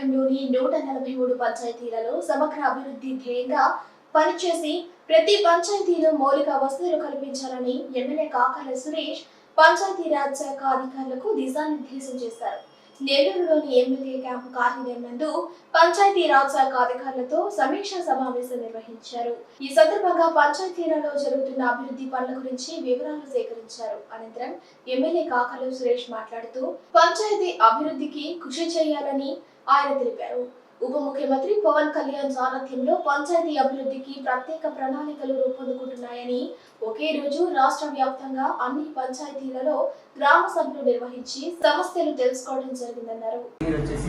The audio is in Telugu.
మండలంలోని నూట నలభై మూడు పంచాయతీలలో సమగ్ర అభివృద్ధి ధ్యేయంగా పనిచేసి ప్రతి పంచాయతీలో మౌలిక వసతులు కల్పించాలని ఎమ్మెల్యే కాకర్ల సురేష్ పంచాయతీరాజ్ శాఖ అధికారులకు దిశానిర్దేశం చేశారు. నెల్లూరులోని ఎమ్మెల్యే క్యాంపు కార్యాలయం నందు పంచాయతీరాజ్ శాఖ అధికారులతో సమీక్షా సమావేశం నిర్వహించారు. ఈ సందర్భంగా పంచాయతీలలో జరుగుతున్న అభివృద్ధి పనుల గురించి వివరాలు సేకరించారు. అనంతరం ఎమ్మెల్యే కాకర్ల సురేష్ మాట్లాడుతూ పంచాయతీ అభివృద్ధికి కృషి చేయాలని ఆయన తెలిపారు. ఉప ముఖ్యమంత్రి పవన్ కళ్యాణ్ సారథ్యంలో పంచాయతీ అభివృద్ధికి ప్రత్యేక ప్రణాళికలు రూపొందుకుంటున్నాయని ఒకే రోజు రాష్ట్ర వ్యాప్తంగా అన్ని పంచాయతీలలో గ్రామ సభలు నిర్వహించి సమస్యలు తెలుసుకోవడం జరిగిందన్నారు. వచ్చేసి